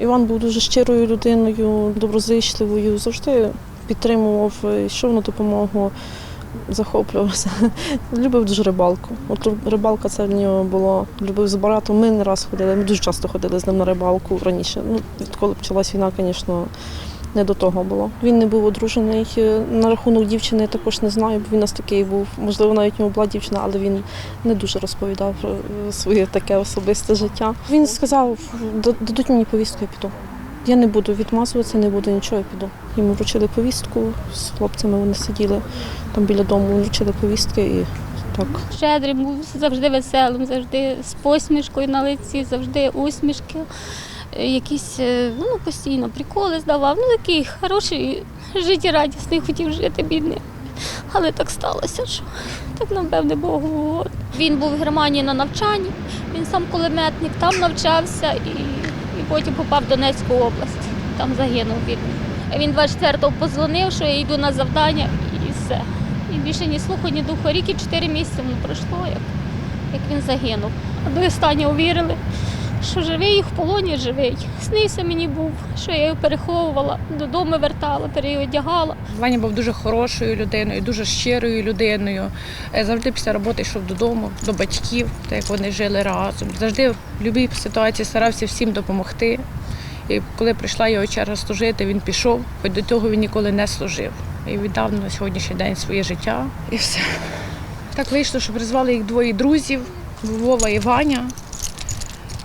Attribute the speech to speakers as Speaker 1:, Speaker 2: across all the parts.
Speaker 1: Іван був дуже щирою людиною, доброзичливою, завжди підтримував, йшов на допомогу, захоплювався. Любив дуже рибалку. От рибалка це в нього було. Любив з братом. Ми не раз ходили. Ми дуже часто ходили з ним на рибалку раніше. Ну, відколи почалась війна, звісно, не до того було. Він не був одружений. На рахунок дівчини я також не знаю, бо він у нас такий був. Можливо, навіть у нього була дівчина, але він не дуже розповідав е, своє таке особисте життя. Він сказав, «Да- дадуть мені повістку, я піду. Я не буду відмазуватися, не буду нічого, я піду. Йому вручили повістку, з хлопцями вони сиділи там біля дому, вручили повістки і так.
Speaker 2: Щедрим був завжди веселим, завжди з посмішкою на лиці, завжди усмішки. Е, Якісь е, ну, постійно приколи здавав. Ну такий хороший, життєрадісний, хотів жити бідний. Але так сталося, що так напевне Богу. угодно. Він був в Германії на навчанні, він сам кулеметник, там навчався і, і потім попав в Донецьку область. Там загинув. А Він 24-го позвонив, що я йду на завдання і все. І більше ні слуху, ні духу. Рік і чотири місяці воно пройшло, як, як він загинув. До останнього вірили, що живий в полоні живий. Снився мені був, що я його переховувала, додому вертала, переодягала.
Speaker 3: Ваня був дуже хорошою людиною, дуже щирою людиною. Е, Завжди після роботи йшов додому, до батьків, так як вони жили разом. Завжди в будь-якій ситуації старався всім допомогти. І коли прийшла його черга служити, він пішов, хоч до того він ніколи не служив. І віддав на сьогоднішній день своє життя. І все. Так вийшло, що призвали їх двоє друзів Вова і Ваня.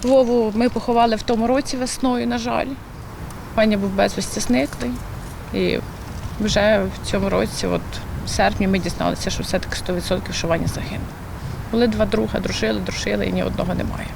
Speaker 3: Вову ми поховали в тому році весною, на жаль. Ваня був безвісті зниклий. І вже в цьому році, от в серпні, ми дізналися, що все-таки 100% що Ваня загинув. Були два друга, дружили, дружили, і ні одного немає.